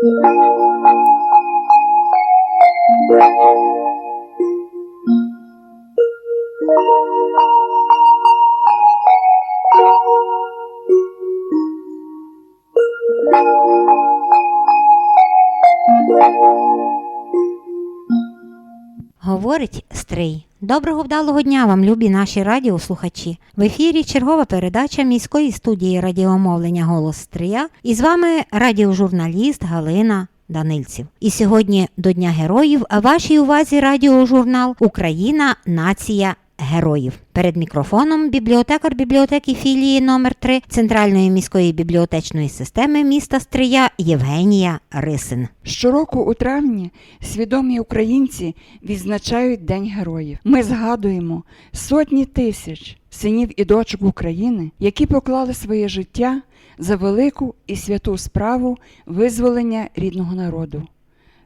Thank you. Говорить Стрий. Доброго вдалого дня вам, любі наші радіослухачі. В ефірі чергова передача міської студії радіомовлення Голос Стрия. І з вами радіожурналіст Галина Данильців. І сьогодні до Дня Героїв вашій увазі радіожурнал Україна Нація Героїв. Перед мікрофоном бібліотекар бібліотеки філії номер 3 Центральної міської бібліотечної системи міста Стрия Євгенія Рисин. Щороку у травні свідомі українці відзначають День героїв. Ми згадуємо сотні тисяч синів і дочок України, які поклали своє життя за велику і святу справу визволення рідного народу.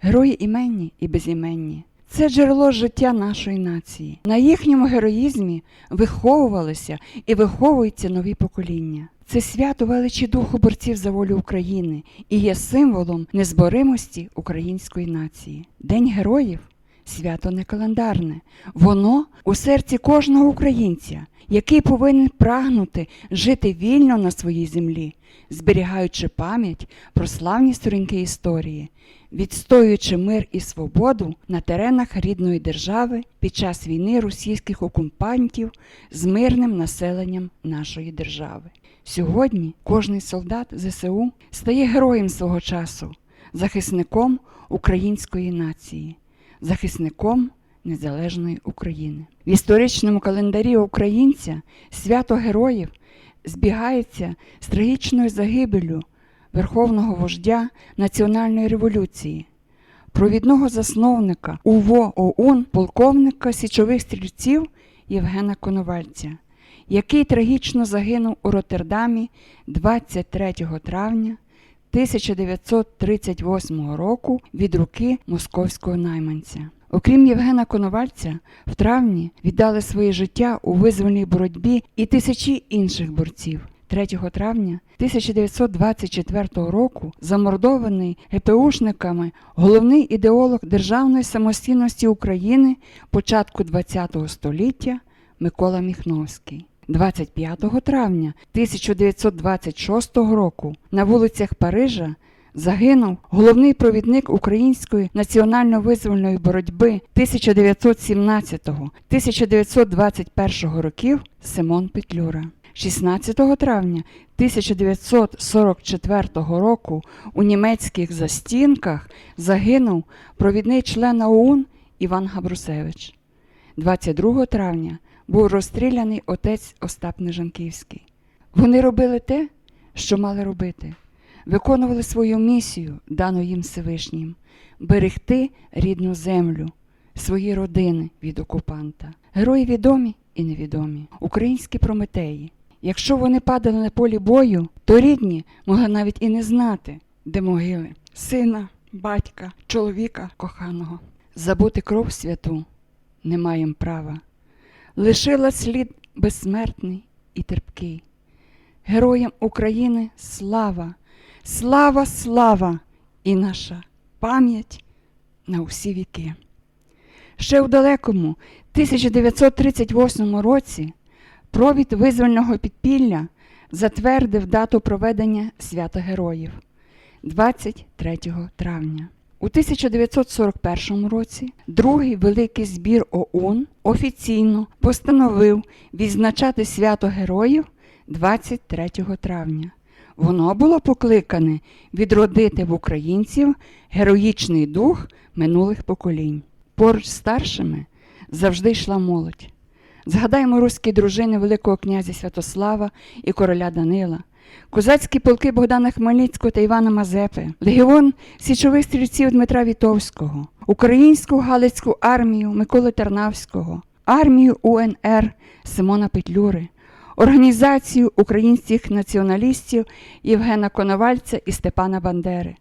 Герої іменні і безіменні. Це джерело життя нашої нації. На їхньому героїзмі виховувалися і виховуються нові покоління. Це свято величі духу борців за волю України і є символом незборимості української нації. День героїв свято не календарне, воно у серці кожного українця, який повинен прагнути жити вільно на своїй землі, зберігаючи пам'ять про славні сторінки історії, відстоюючи мир і свободу на теренах рідної держави під час війни російських окупантів з мирним населенням нашої держави. Сьогодні кожний солдат ЗСУ стає героєм свого часу, захисником української нації, захисником незалежної України. В історичному календарі українця свято героїв збігається з трагічною загибеллю верховного вождя національної революції, провідного засновника УВО ОУН, полковника січових стрільців Євгена Коновальця, який трагічно загинув у Роттердамі 23 травня 1938 року від руки московського найманця. Окрім Євгена Коновальця, в травні віддали своє життя у визвольній боротьбі і тисячі інших борців. 3 травня 1924 року замордований ГПУшниками головний ідеолог державної самостійності України початку ХХ століття Микола Міхновський. 25 травня 1926 року на вулицях Парижа загинув головний провідник української національно-визвольної боротьби 1917-1921 років Симон Петлюра. 16 травня 1944 року у німецьких застінках загинув провідний член ОУН Іван Габрусевич. 22 травня був розстріляний отець Остап Нежанківський. Вони робили те, що мали робити, виконували свою місію, дану їм Всевишнім, берегти рідну землю, свої родини від окупанта. Герої відомі і невідомі, українські прометеї. Якщо вони падали на полі бою, то рідні могли навіть і не знати, де могили сина, батька, чоловіка коханого. Забути кров святу не маєм права. Лишила слід безсмертний і терпкий. Героям України слава, слава, слава і наша пам'ять на усі віки. Ще у далекому 1938 році провід визвольного підпілля затвердив дату проведення свята героїв 23 травня. У 1941 році другий великий збір ОУН офіційно постановив відзначати свято героїв 23 травня. Воно було покликане відродити в українців героїчний дух минулих поколінь. Поруч старшими завжди йшла молодь. Згадаймо руські дружини Великого князя Святослава і короля Данила, козацькі полки Богдана Хмельницького та Івана Мазепи, легіон січових стрільців Дмитра Вітовського, українську Галицьку армію Миколи Тарнавського, армію УНР Симона Петлюри, організацію українських націоналістів Євгена Коновальця і Степана Бандери,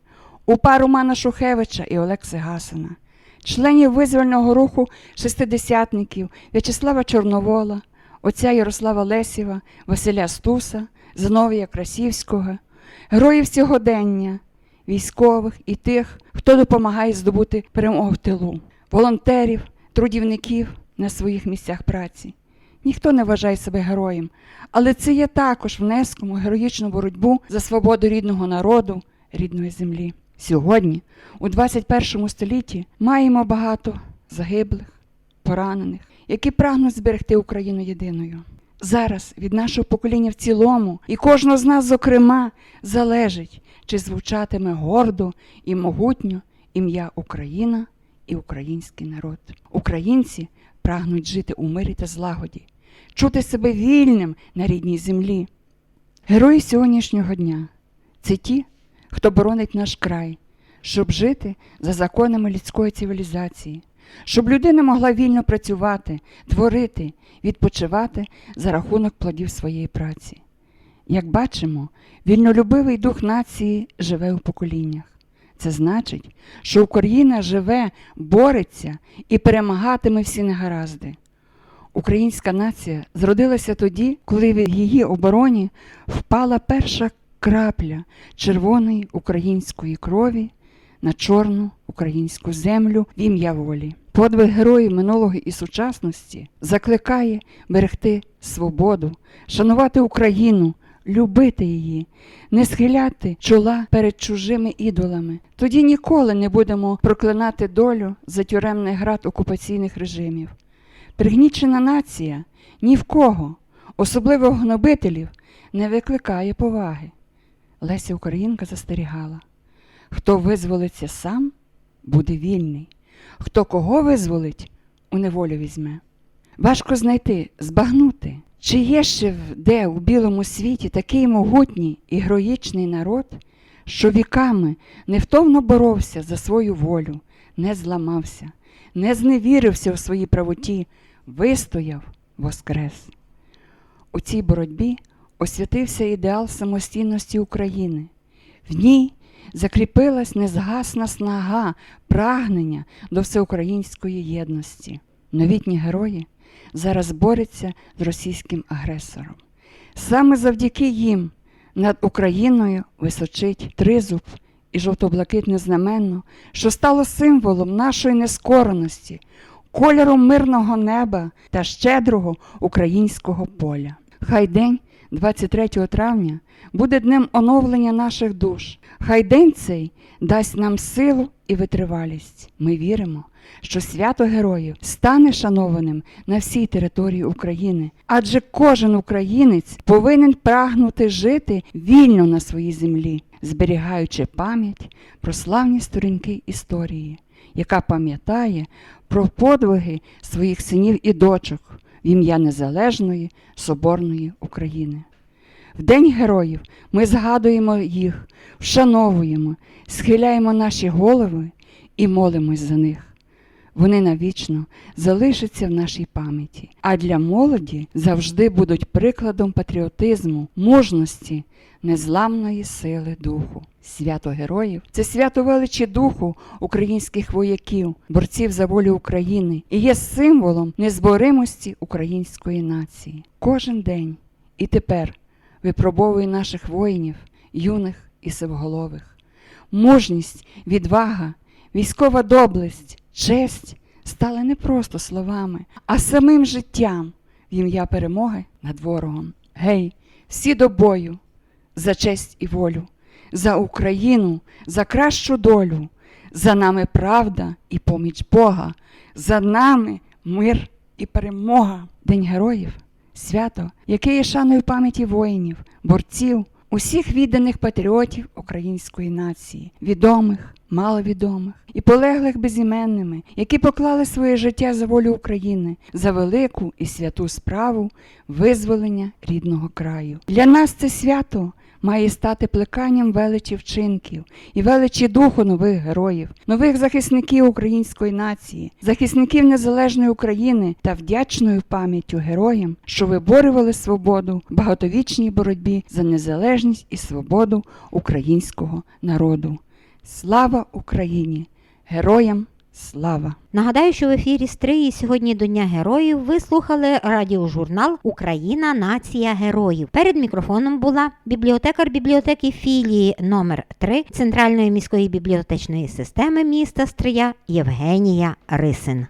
УПА Романа Шухевича і Олекси Гасана, членів визвольного руху шестидесятників В'ячеслава Чорновола, отця Ярослава Лесєва, Василя Стуса, Зиновія Красівського, героїв сьогодення, військових і тих, хто допомагає здобути перемогу в тилу, волонтерів, трудівників на своїх місцях праці. Ніхто не вважає себе героєм, але це є також внеском у героїчну боротьбу за свободу рідного народу, рідної землі. Сьогодні, у 21 столітті, маємо багато загиблих, поранених, які прагнуть зберегти Україну єдиною. Зараз від нашого покоління в цілому і кожного з нас, зокрема, залежить, чи звучатиме гордо і могутньо ім'я Україна і український народ. Українці прагнуть жити у мирі та злагоді, чути себе вільним на рідній землі. Герої сьогоднішнього дня це ті, хто боронить наш край, щоб жити за законами людської цивілізації, щоб людина могла вільно працювати, творити, відпочивати за рахунок плодів своєї праці. Як бачимо, вільнолюбивий дух нації живе у поколіннях. Це значить, що Україна живе, бореться і перемагатиме всі негаразди. Українська нація зродилася тоді, коли в її обороні впала перша крапля червоної української крові на чорну українську землю в ім'я волі. Подвиг героїв минулого і сучасності закликає берегти свободу, шанувати Україну, любити її, не схиляти чола перед чужими ідолами. Тоді ніколи не будемо проклинати долю за тюремний град окупаційних режимів. Пригнічена нація ні в кого, особливо гнобителів, не викликає поваги. Леся Українка застерігала: хто визволиться сам, буде вільний, хто кого визволить, у неволю візьме. Важко знайти, збагнути, чи є ще де у білому світі такий могутній і героїчний народ, що віками невтомно боровся за свою волю, не зламався, не зневірився в своїй правоті, вистояв, воскрес. У цій боротьбі освятився ідеал самостійності України. В ній закріпилась незгасна снага, прагнення до всеукраїнської єдності. Новітні герої зараз борються з російським агресором. Саме завдяки їм над Україною височить тризуб і жовто-блакитне знаменно, що стало символом нашої нескореності, кольором мирного неба та щедрого українського поля. Хай день 23 травня буде днем оновлення наших душ. Хай день цей дасть нам силу і витривалість. Ми віримо, що свято героїв стане шанованим на всій території України, адже кожен українець повинен прагнути жити вільно на своїй землі, зберігаючи пам'ять про славні сторінки історії, яка пам'ятає про подвиги своїх синів і дочок в ім'я незалежної соборної України. В День героїв ми згадуємо їх, вшановуємо, схиляємо наші голови і молимось за них. Вони навічно залишаться в нашій пам'яті, а для молоді завжди будуть прикладом патріотизму, мужності, незламної сили духу. Свято героїв це свято величі духу українських вояків, борців за волю України і є символом незборимості української нації. Кожен день і тепер випробовує наших воїнів, юних і сивголових. Мужність, відвага, військова доблесть, честь стали не просто словами, а самим життям в ім'я перемоги над ворогом. Гей, всі до бою за честь і волю, за Україну, за кращу долю, за нами правда і поміч Бога, за нами мир і перемога. День героїв свято, яке є шаною пам'яті воїнів, борців, усіх відданих патріотів української нації, відомих, маловідомих і полеглих безіменними, які поклали своє життя за волю України, за велику і святу справу визволення рідного краю. Для нас це свято має стати плеканням величі вчинків і величі духу нових героїв, нових захисників української нації, захисників незалежної України та вдячною пам'яттю героям, що виборювали свободу в багатовічній боротьбі за незалежність і свободу українського народу. Слава Україні! Героям слава! Нагадаю, що в ефірі Стрії сьогодні до Дня Героїв ви слухали радіожурнал Україна Нація Героїв. Перед мікрофоном була бібліотекар бібліотеки філії номер 3 Центральної міської бібліотечної системи міста Стрия Євгенія Рисин.